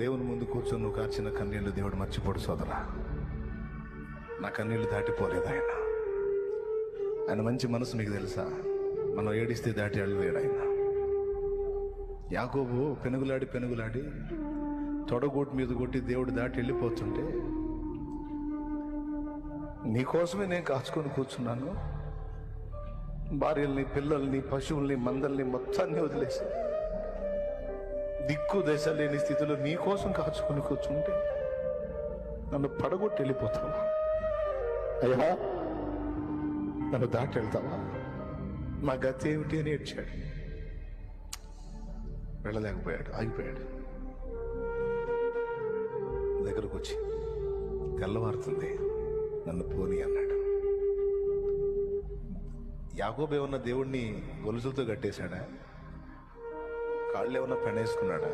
దేవుని ముందు కూర్చొని నువ్వు కార్చిన కన్నీళ్ళు దేవుడు మర్చిపోడు సోదరా. నా కన్నీళ్ళు దాటిపోలేదు ఆయన. ఆయన మంచి మనసు మీకు తెలుసా? మనం ఏడిస్తే దాటి అళ్ళలేడు ఆయన. యాకోబు పెనుగులాడి పెనుగులాడి తొడగోటు మీద కొట్టి దేవుడు దాటి వెళ్ళిపోతుంటే నీకోసమే నేను కాచుకొని కూర్చున్నాను. భార్యల్ని పిల్లల్ని పశువుల్ని మందల్ని మొత్తాన్ని వదిలేసి దిక్కు దశ లేని స్థితిలో నీకోసం కాచుకొని కూర్చుంటే నన్ను పడగొట్టి వెళ్ళిపోతావా? అయ్యా నన్ను దాటి వెళ్తావా? నా గతి ఏమిటి అని ఏడ్చాడు. వెళ్ళలేకపోయాడు ఆగిపోయాడు. దగ్గరకు వచ్చి తెల్లవారుతుంది నన్ను పోని అన్నాడు. యాగోబే ఉన్న దేవుణ్ణి గొలుసులతో కట్టేశాడా? కాళ్ళు ఏమన్నా పెనేసుకున్నాడా